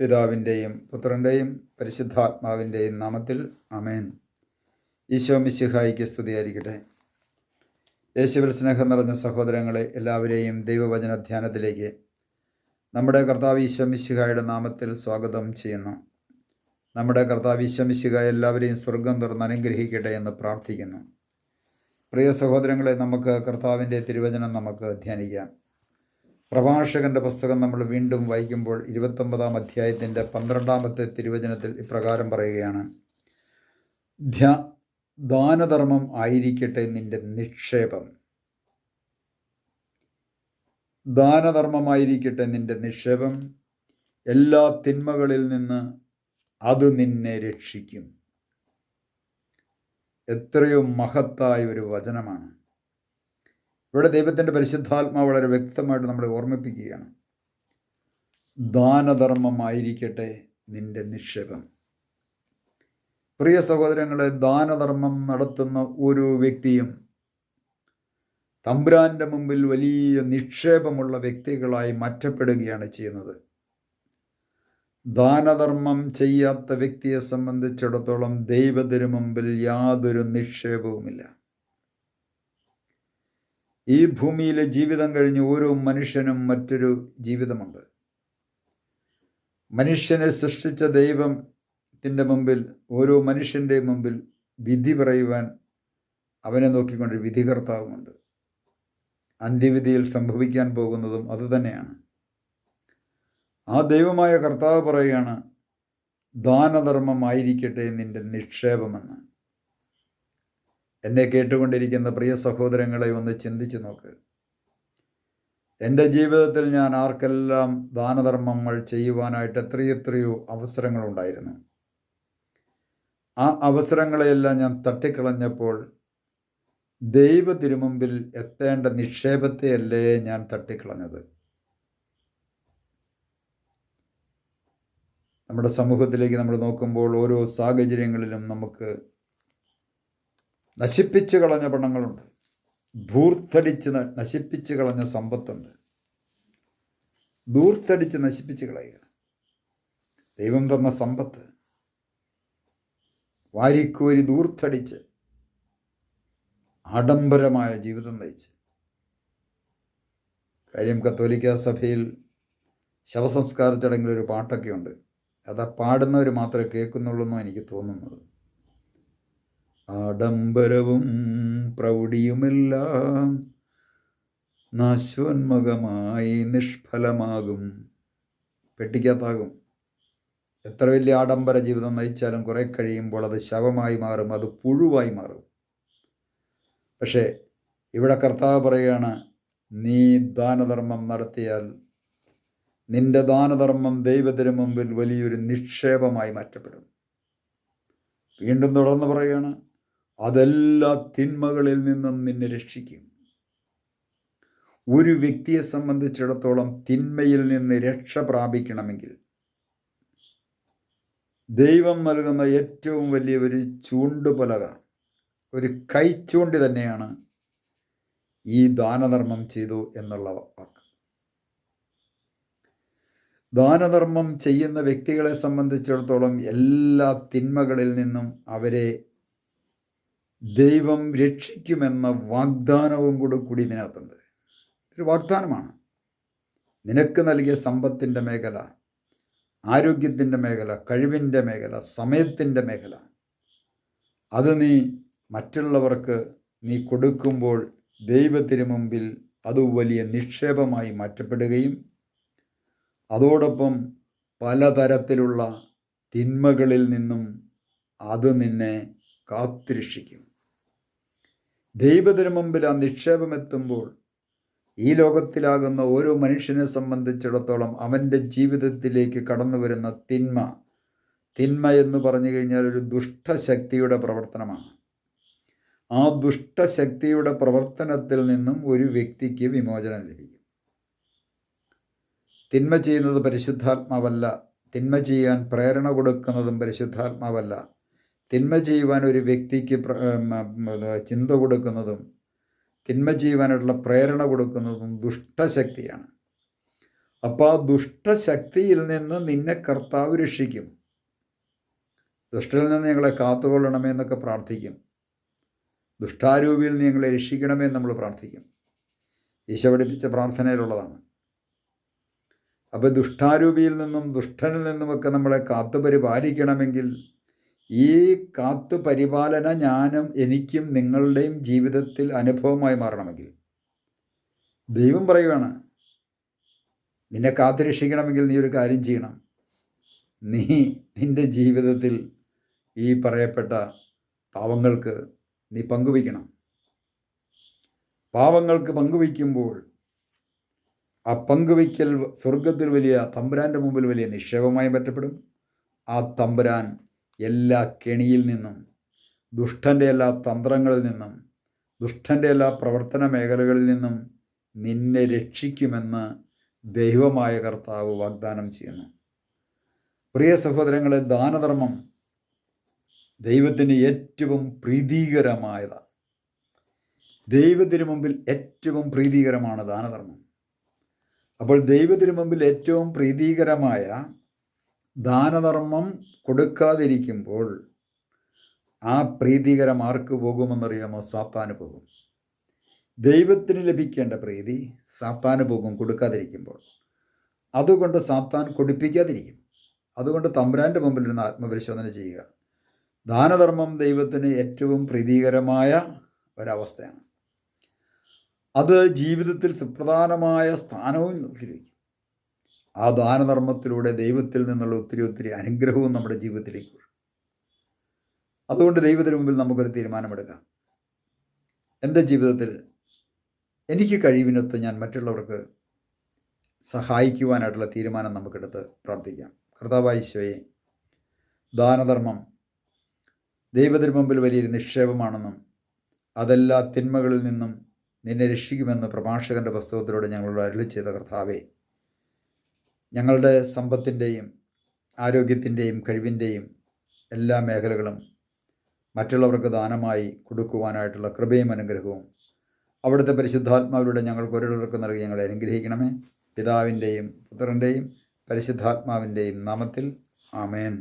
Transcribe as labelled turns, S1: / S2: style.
S1: പിതാവിന്റെയും പുത്രന്റെയും പരിശുദ്ധാത്മാവിന്റെയും നാമത്തിൽ അമേൻ ഈശോ മിശിഹായിക്ക് സ്തുതിയായിരിക്കട്ടെ. യേശുവിൽ സ്നേഹം നിറഞ്ഞ സഹോദരങ്ങളെ എല്ലാവരെയും ദൈവവചന ധ്യാനത്തിലേക്ക് നമ്മുടെ കർത്താവ് ഈശോ മിശിഹായുടെ നാമത്തിൽ സ്വാഗതം ചെയ്യുന്നു. നമ്മുടെ കർത്താവ് ഈശോ മിശിഹ എല്ലാവരെയും സ്വർഗം തുറന്ന് അനുഗ്രഹിക്കട്ടെ എന്ന് പ്രാർത്ഥിക്കുന്നു. പ്രിയ സഹോദരങ്ങളെ നമുക്ക് കർത്താവിന്റെ തിരുവചനം നമുക്ക് ധ്യാനിക്കാം. പ്രഭാഷകന്റെ പുസ്തകം നമ്മൾ വീണ്ടും വായിക്കുമ്പോൾ ഇരുപത്തൊമ്പതാം അധ്യായത്തിന്റെ പന്ത്രണ്ടാമത്തെ തിരുവചനത്തിൽ ഇപ്രകാരം പറയുകയാണ്. ധ്യാ ദാനധർമ്മം ആയിരിക്കട്ടെ നിന്റെ നിക്ഷേപം. ദാനധർമ്മമായിരിക്കട്ടെ നിന്റെ നിക്ഷേപം. എല്ലാ തിന്മകളിൽ നിന്ന് അത് നിന്നെ രക്ഷിക്കും. എത്രയോ മഹത്തായ ഒരു വചനമാണ്. ഇവിടെ ദൈവത്തിന്റെ പരിശുദ്ധാത്മാവ് വളരെ വ്യക്തമായിട്ട് നമ്മളെ ഓർമ്മിപ്പിക്കുകയാണ്. ദാനധർമ്മമായിരിക്കട്ടെ നിന്റെ നിക്ഷേപം. പ്രിയ സഹോദരങ്ങളെ ദാനധർമ്മം നടത്തുന്ന ഒരു വ്യക്തിയും തമ്പുരാന്റെ മുമ്പിൽ വലിയ നിക്ഷേപമുള്ള വ്യക്തികളായി മാറ്റപ്പെടുകയാണ് ചെയ്യുന്നത്. ദാനധർമ്മം ചെയ്യാത്ത വ്യക്തിയെ സംബന്ധിച്ചിടത്തോളം ദൈവത്തിനു മുമ്പിൽ യാതൊരു നിക്ഷേപവുമില്ല. ഈ ഭൂമിയിലെ ജീവിതം കഴിഞ്ഞ് ഓരോ മനുഷ്യനും മറ്റൊരു ജീവിതമുണ്ട്. മനുഷ്യനെ സൃഷ്ടിച്ച ദൈവത്തിന്റെ മുമ്പിൽ ഓരോ മനുഷ്യന്റെ മുമ്പിൽ വിധി പറയുവാൻ അവനെ നോക്കിക്കൊണ്ട് വിധികർത്താവുമുണ്ട്. അന്ത്യവിധിയിൽ സംഭവിക്കാൻ പോകുന്നതും അതുതന്നെയാണ് ആ ദൈവമായ കർത്താവ് പറയുകയാണ് ദാനധർമ്മമായിരിക്കട്ടെ നിന്റെ നിക്ഷേപമെന്ന്. എന്നെ കേട്ടുകൊണ്ടിരിക്കുന്ന പ്രിയ സഹോദരങ്ങളെ ഒന്ന് ചിന്തിച്ചു നോക്ക്. എന്റെ ജീവിതത്തിൽ ഞാൻ ആർക്കെല്ലാം ദാനധർമ്മങ്ങൾ ചെയ്യുവാനായിട്ട് എത്രയെത്രയോ അവസരങ്ങളുണ്ടായിരുന്നു. ആ അവസരങ്ങളെയെല്ലാം ഞാൻ തട്ടിക്കളഞ്ഞപ്പോൾ ദൈവ തിരുമുമ്പിൽ എത്തേണ്ട നിക്ഷേപത്തെയല്ലേ ഞാൻ തട്ടിക്കളഞ്ഞത്? നമ്മുടെ സമൂഹത്തിലേക്ക് നമ്മൾ നോക്കുമ്പോൾ ഓരോ സാഹചര്യങ്ങളിലും നമുക്ക് നശിപ്പിച്ച് കളഞ്ഞ പണങ്ങളുണ്ട്. ധൂർത്തടിച്ച് നശിപ്പിച്ച് കളഞ്ഞ സമ്പത്തുണ്ട്. ധൂർത്തടിച്ച് നശിപ്പിച്ച് കളയുക. ദൈവം തന്ന സമ്പത്ത് വാരിക്കോരി ദൂർത്തടിച്ച് ആഡംബരമായ ജീവിതം നയിച്ച്. കാര്യം കത്തോലിക്ക സഭയിൽ ശവസംസ്കാര ചടങ്ങിൽ ഒരു പാട്ടൊക്കെ ഉണ്ട് അത് പാടുന്നവർ മാത്രമേ കേൾക്കുന്നുള്ളൂ എന്നോ എനിക്ക് തോന്നുന്നത്. ആഡംബരവും പ്രൗഢിയുമെല്ലാം നാശോന്മുഖമായി നിഷ്ഫലമാകും. പെട്ടിക്കകത്താകും. എത്ര വലിയ ആഡംബര ജീവിതം നയിച്ചാലും കുറെ കഴിയുമ്പോൾ അത് ശവമായി മാറും അത് പുഴുവായി മാറും. പക്ഷേ ഇവിടെ കർത്താവ് പറയുകയാണ് നീ ദാനധർമ്മം നടത്തിയാൽ നിന്റെ ദാനധർമ്മം ദൈവത്തിന് മുമ്പിൽ വലിയൊരു നിക്ഷേപമായി മാറ്റപ്പെടും. വീണ്ടും തുടർന്ന് പറയുകയാണ് അതെല്ലാ തിന്മകളിൽ നിന്നും നിന്നെ രക്ഷിക്കും. ഒരു വ്യക്തിയെ സംബന്ധിച്ചിടത്തോളം തിന്മയിൽ നിന്ന് രക്ഷ പ്രാപിക്കണമെങ്കിൽ ദൈവം നൽകുന്ന ഏറ്റവും വലിയ ഒരു ചൂണ്ടുപലക ഒരു കൈച്ചൂണ്ടി തന്നെയാണ് ഈ ദാനധർമ്മം ചെയ്തു എന്നുള്ള വാക്ക്. ദാനധർമ്മം ചെയ്യുന്ന വ്യക്തികളെ സംബന്ധിച്ചിടത്തോളം എല്ലാ തിന്മകളിൽ നിന്നും അവരെ ദൈവം രക്ഷിക്കുമെന്ന വാഗ്ദാനവും കൂടെ കൂടി ഇതിനകത്തുണ്ട്. ഇതൊരു വാഗ്ദാനമാണ്. നിനക്ക് നൽകിയ സമ്പത്തിന്റെ മേഖല ആരോഗ്യത്തിന്റെ മേഖല കഴിവിന്റെ മേഖല സമയത്തിന്റെ മേഖല അത് നീ മറ്റുള്ളവർക്ക് നീ കൊടുക്കുമ്പോൾ ദൈവത്തിന് മുമ്പിൽ അത് വലിയ നിക്ഷേപമായി മാറ്റപ്പെടുകയും അതോടൊപ്പം പലതരത്തിലുള്ള തിന്മകളിൽ നിന്നും അത് നിന്നെ കാത്തുരക്ഷിക്കും. ദൈവത്തിന് മുമ്പിൽ ആ നിക്ഷേപമെത്തുമ്പോൾ ഈ ലോകത്തിലാകുന്ന ഓരോ മനുഷ്യനെ സംബന്ധിച്ചിടത്തോളം അവന്റെ ജീവിതത്തിലേക്ക് കടന്നു വരുന്ന തിന്മ തിന്മ എന്ന് പറഞ്ഞു കഴിഞ്ഞാൽ ഒരു ദുഷ്ടശക്തിയുടെ പ്രവർത്തനമാണ്. ആ ദുഷ്ടശക്തിയുടെ പ്രവർത്തനത്തിൽ നിന്നും ഒരു വ്യക്തിക്ക് വിമോചനം ലഭിക്കും. തിന്മ ചെയ്യുന്നത് പരിശുദ്ധാത്മാവല്ല തിന്മ ചെയ്യാൻ പ്രേരണ കൊടുക്കുന്നതും പരിശുദ്ധാത്മാവല്ല. തിന്മ ചെയ്യുവാൻ ഒരു വ്യക്തിക്ക് ചിന്ത കൊടുക്കുന്നതും തിന്മ ചെയ്യുവാനായിട്ടുള്ള പ്രേരണ കൊടുക്കുന്നതും ദുഷ്ടശക്തിയാണ്. അപ്പോൾ ആ ദുഷ്ടശക്തിയിൽ നിന്ന് നിന്നെ കർത്താവ് രക്ഷിക്കും. ദുഷ്ടിൽ നിന്ന് ഞങ്ങളെ കാത്തുകൊള്ളണമേ എന്നൊക്കെ പ്രാർത്ഥിക്കും. ദുഷ്ടാരൂപിയിൽ നിന്ന് ഞങ്ങളെ രക്ഷിക്കണമേ നമ്മൾ പ്രാർത്ഥിക്കും. ഈശോ പഠിപ്പിച്ച പ്രാർത്ഥനയിലുള്ളതാണ്. അപ്പോൾ ദുഷ്ടാരൂപിയിൽ നിന്നും ദുഷ്ടനിൽ നിന്നുമൊക്കെ നമ്മളെ കാത്തു പരിപാലിക്കണമെങ്കിൽ ഈ കാത്തു പരിപാലന ജ്ഞാനം എനിക്കും നിങ്ങളുടെയും ജീവിതത്തിൽ അനുഭവമായി മാറണമെങ്കിൽ. ദൈവം പറയുകയാണ് നിന്നെ കാത്തു രക്ഷിക്കണമെങ്കിൽ നീ ഒരു കാര്യം ചെയ്യണം. നീ നിന്റെ ജീവിതത്തിൽ ഈ പറയപ്പെട്ട പാവങ്ങൾക്ക് നീ പങ്കുവയ്ക്കണം. പാവങ്ങൾക്ക് പങ്കുവയ്ക്കുമ്പോൾ ആ പങ്കുവയ്ക്കൽ സ്വർഗത്തിൽ വലിയ തമ്പുരാന്റെ മുമ്പിൽ വലിയ നിക്ഷേപമായി പറ്റപ്പെടും ആ തമ്പുരാൻ എല്ലാ കെണിയിൽ നിന്നും ദുഷ്ടന്റെ എല്ലാ തന്ത്രങ്ങളിൽ നിന്നും ദുഷ്ടന്റെ എല്ലാ പ്രവർത്തന മേഖലകളിൽ നിന്നും നിന്നെ രക്ഷിക്കുമെന്ന് ദൈവമായ കർത്താവ് വാഗ്ദാനം ചെയ്യുന്നു. പ്രിയ സഹോദരങ്ങളെ ദാനധർമ്മം ദൈവത്തിന് ഏറ്റവും പ്രീതികരമായതാണ് ദൈവത്തിന് മുമ്പിൽ ഏറ്റവും പ്രീതികരമാണ് ദാനധർമ്മം. അപ്പോൾ ദൈവത്തിന് മുമ്പിൽ ഏറ്റവും പ്രീതികരമായ ദാനധർമ്മം കൊടുക്കാതിരിക്കുമ്പോൾ ആ പ്രീതികരം ആർക്ക് പോകുമെന്നറിയാമോ? സാത്താന് പോകും. ദൈവത്തിന് ലഭിക്കേണ്ട പ്രീതി സാത്താന് പോകും കൊടുക്കാതിരിക്കുമ്പോൾ. അതുകൊണ്ട് സാത്താൻ കൊടുപ്പിക്കാതിരിക്കും. അതുകൊണ്ട് തമ്പുരാന്റെ മുമ്പിൽ ഇരുന്ന് ആത്മപരിശോധന ചെയ്യുക. ദാനധർമ്മം ദൈവത്തിന് ഏറ്റവും പ്രീതികരമായ ഒരവസ്ഥയാണ്. അത് ജീവിതത്തിൽ സുപ്രധാനമായ സ്ഥാനവും നൽകിയിരിക്കും ആ ദാനധർമ്മത്തിലൂടെ ദൈവത്തിൽ നിന്നുള്ള ഒത്തിരി ഒത്തിരി അനുഗ്രഹവും നമ്മുടെ ജീവിതത്തിലേക്ക് അതുകൊണ്ട് ദൈവത്തിന് മുമ്പിൽ നമുക്കൊരു തീരുമാനമെടുക്കാം. എന്റെ ജീവിതത്തിൽ എനിക്ക് കഴിവിനൊത്ത് ഞാൻ മറ്റുള്ളവർക്ക് സഹായിക്കുവാനായിട്ടുള്ള തീരുമാനം നമുക്കെടുത്ത് പ്രാർത്ഥിക്കാം. കർത്താവായ ദാനധർമ്മം ദൈവത്തിന് മുമ്പിൽ വലിയൊരു നിക്ഷേപമാണെന്നും അതെല്ലാ തിന്മകളിൽ നിന്നും നിന്നെ രക്ഷിക്കുമെന്ന് പ്രഭാഷകന്റെ പുസ്തകത്തിലൂടെ ഞങ്ങളോട് അരുളി ചെയ്ത കർത്താവേ ഞങ്ങളുടെ സമ്പത്തിന്റെയും ആരോഗ്യത്തിന്റെയും കഴിവിന്റെയും എല്ലാ മേഖലകളും മറ്റുള്ളവർക്ക് ദാനമായി കൊടുക്കുവാനായിട്ടുള്ള കൃപയും അനുഗ്രഹവും അവിടുത്തെ പരിശുദ്ധാത്മാവിലൂടെ ഞങ്ങൾ ഓരോരുത്തർക്ക് നൽകി ഞങ്ങളെ അനുഗ്രഹിക്കണമേ. പിതാവിന്റെയും പുത്രന്റെയും പരിശുദ്ധാത്മാവിന്റെയും നാമത്തിൽ ആമേൻ.